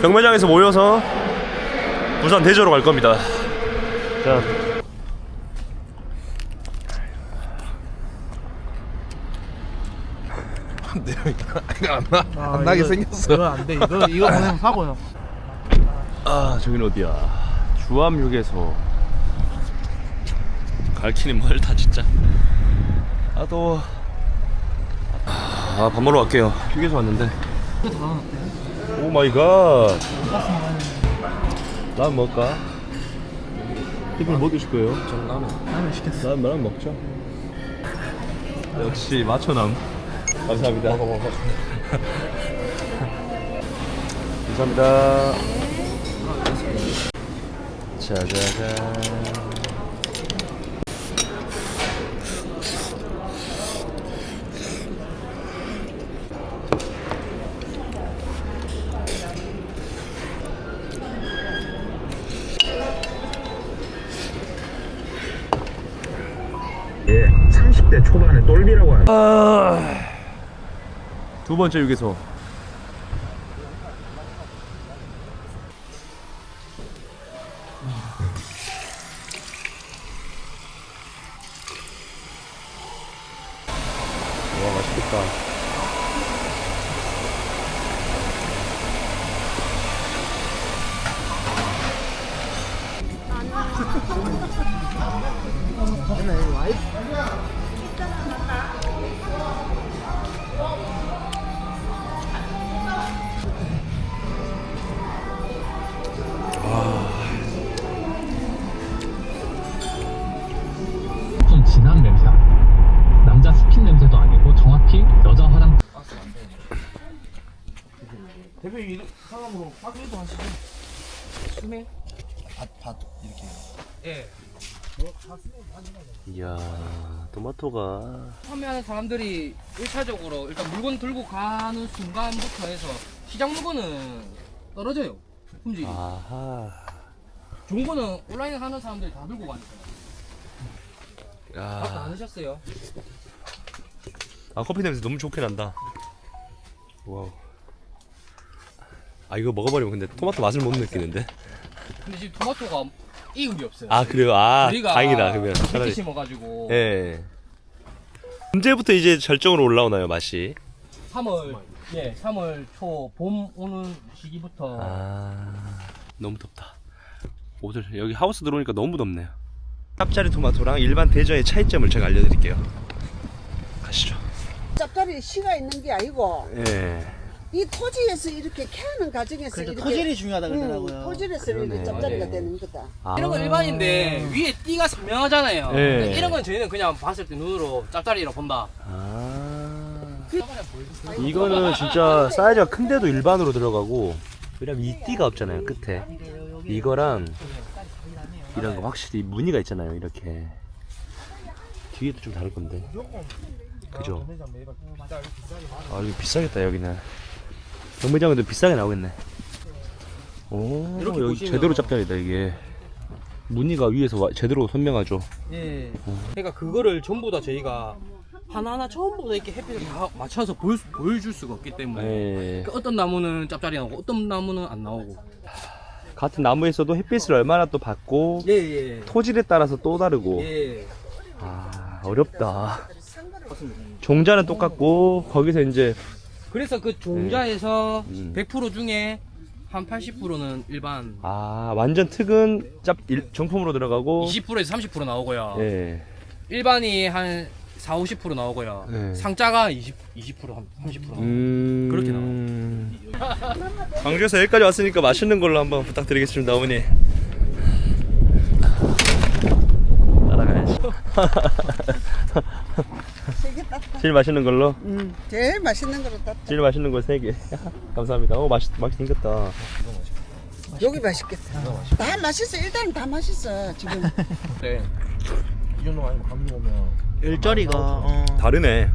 경매장에서 모여서 부산 대저로 갈 겁니다. 자. 안 나게 생겼어. 이거 안 돼. 이거 이거 보내면 사고요. 아 저긴 어디야? 주암휴게소. 갈키니 멀다 진짜. 아 더워. 아밥 먹으러 갈게요. 휴게소 왔는데. 오 마이 갓. 라면 먹을까? 이걸 뭐 드실 거예요? 전 라면. 라면 시켰어. 라면 라면 먹죠. 역시 마초남. 감사합니다. 먹어 먹어. 감사합니다. 짜자잔. 30대 초반에 똘비라고 하는 두 번째 휴게소. 와 맛있겠다. 좀 진한 냄새. 남자 스킨 냄새도 아니고 정확히 여자 화장 대표님 이 상암으로 파크리도 하시죠. 수매? 밭밭 이렇게. 예. 이야 토마토가 판매하는 사람들이 1차적으로 일단 물건 들고 가는 순간부터 해서 시장 물건은 떨어져요. 품질이. 아하. 좋은 거는 온라인에 하는 사람들이 다 들고 가니까. 아까 야. 안 하셨어요? 아 커피 냄새 너무 좋게 난다. 와우. 아 이거 먹어버리면 근데 토마토 맛을 못 느끼는데. 근데 지금 토마토가 게 없어요. 아 그래요. 아 우리가 다행이다 그러면 차라리. 심어가지고 예. 언제부터 이제 절정으로 올라오나요 맛이? 3월 예 3월 초 봄 오는 시기부터 아 너무 덥다. 오늘 여기 하우스 들어오니까 너무 덥네요. 짭짜리 토마토랑 일반 대저의 차이점을 제가 알려드릴게요. 가시죠. 짭짤이 씨가 있는 게 아니고 예. 이 토지에서 이렇게 캐는 과정에서 그러니까 이렇게 토질이 중요하다 응, 그러더라고요. 토질에서 그러네. 이렇게 짭짤이가 맞아요. 되는 거다. 아. 이런 건 일반인데 위에 띠가 선명하잖아요. 예. 근데 이런 건 저희는 그냥 봤을 때 눈으로 짭짤이라 본다. 아. 이거는 진짜 사이즈가 큰데도 일반으로 들어가고 왜냐면 이 띠가 없잖아요 끝에 이거랑 이런 거 확실히 무늬가 있잖아요 이렇게 뒤에도 좀 다를 건데 그죠? 아 이거 비싸겠다 여기는 경매장은 비싸게 나오겠네. 오 이렇게 여기 보시면- 제대로 짭짤이다 이게. 무늬가 위에서 와- 제대로 선명하죠? 예. 그러니까 그거를 전부 다 저희가 하나하나 전부 다 이렇게 햇빛을 다 맞춰서 보여, 보여줄 수가 없기 때문에 네. 그러니까 어떤 나무는 짭짤이 나오고 어떤 나무는 안 나오고. 같은 나무에서도 햇빛을 얼마나 또 받고 예예. 토질에 따라서 또 다르고. 예. 아 어렵다. 종자는 똑같고 거기서 이제 그래서 그 종자에서 음. 100% 중에 한 80%는 일반. 아 완전 특은 짭 일- 정품으로 들어가고. 20%에서 30% 나오고요. 예. 일반이 한 4, 50% 나오고요. 네. 상자가 20, 20%한 30% 나오고 음... 그렇게 광주에서 여기까지 왔으니까 맛있는 걸로 한번 부탁드리겠습니다 어머니. 따라가야지. 제일 맛있는 걸로 음, 제일 맛있는 거로 땄다. 제일 맛있는 거 3개 감사합니다 어 맛있, 맛있게 생겼다 여기 맛있겠다. 다 맛있어. 일단 다 맛있어 지금. 네. 이 정도 아니면 감기 오면 일자리가 어. 다르네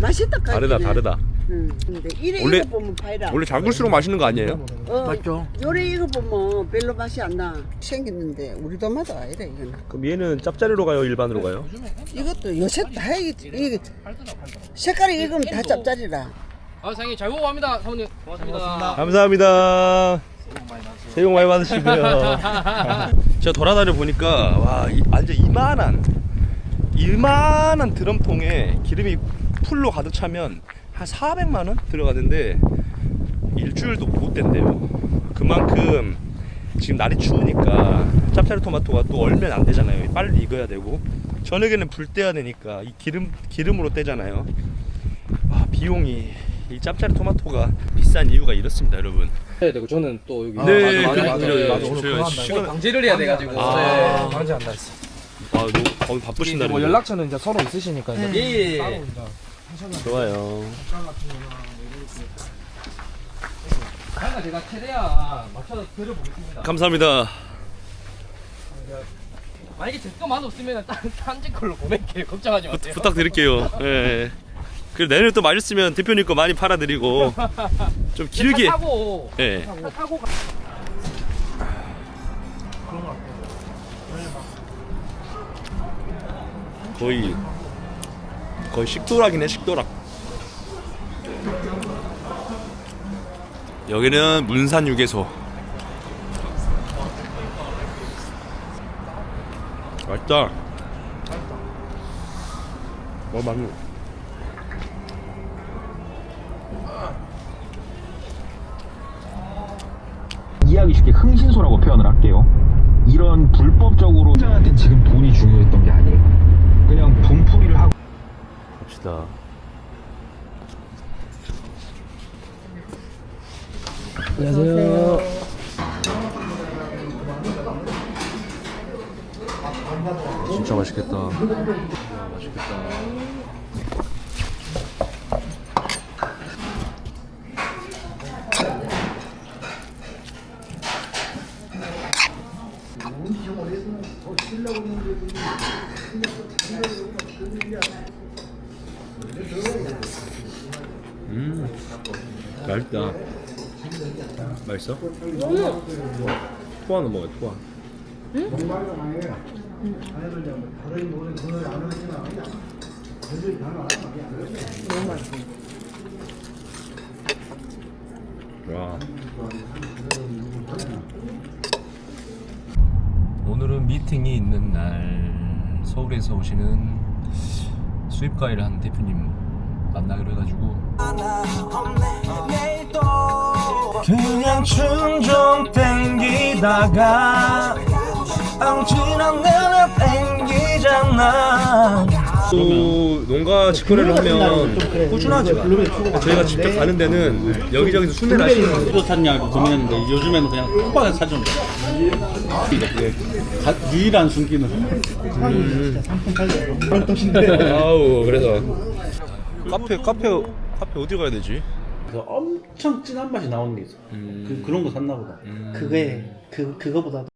맛있다. 다르다. 다르다 응. 근데 이래 원래- 이거 보면 파이라. 원래 작을수록 맛있는 거 아니에요? 어, 맞죠? 요래 이거 보면 별로 맛이 안 나. 생겼는데 우리 도마도 아니다 이거는. 그럼 얘는 짭짜리로 가요 일반으로 가요? 이것도 요새 다 이, 이 색깔이 익으면 다 짭짤이라. 아, 사장님 잘 먹어갑니다. 사모님 고맙습니다. 감사합니다 새해 복 많이 받으시고요. 제가 돌아다녀 보니까 와 이, 완전 이만한 이만한 드럼통에 기름이 풀로 가득 차면 한 400만 원 들어가는데 일주일도 못 된대요. 그만큼 지금 날이 추우니까 짭짜리 토마토가 또 얼면 안 되잖아요. 빨리 익어야 되고 저녁에는 불 떼야 되니까 이 기름 기름으로 떼잖아요. 와 비용이 이 짭짜리 토마토가 비싼 이유가 이렇습니다, 여러분. 해야 되고 저는 또 여기 네, 맞아, 맞아. 맞아. 맞아, 오늘 그거 한다. 시간 방지를 해야 돼가지고 아. 네. 방지 한다 했어. 아 너무 오늘 바쁘신다. 뭐 연락처는 이제 서로 있으시니까 이제 예. 따로 이제 좋아요. 하나 제가 최대한 맞춰서 드려보겠습니다. 감사합니다. 만약에 제거 맛없으면 딴딴집 걸로 보낼게요. 걱정하지 부, 마세요. 부 탁드릴게요. 예. 그 내년에 또 맛있으면 대표님 거 많이 팔아드리고 좀 길게. 차 타고 예. 차 타고 가. 거의 거의 식도락이네 식도락. 여기는 문산 유계소. 맛있다. 어 맞네. 이해하기 쉽게 흥신소라고 표현을 할게요. 이런 불법적으로 회장한테 지금 돈이 중요했던 게 아니에요. 그냥 분풀이를 하고 갑시다. 안녕하세요. 진짜 맛있겠다. 맛있겠다. 맛있다. 맛있어? 토하는 먹어요, 토하. 와. 오늘은 미팅이 있는 날 서울에서 오시는 수입과일 한 대표님 만나기로 해가지고 그냥 충정 땡기다가 엉지는 내내 땡기잖아. 또 농가 직거래를 하면 꾸준하죠 저희가 직접 가는 데는 여기저기서 순회를 하시는 거예요 어디서 샀냐고 고민했는데 요즘에는 그냥 톡방에 사주는 거야. 가- 유일한 숨기는. 아우 그래서. 카페 카페 카페 어디 가야 되지? 그래서 엄청 진한 맛이 나오는 게 있어. 그, 그런 거 샀나 보다. 그게 그 그거보다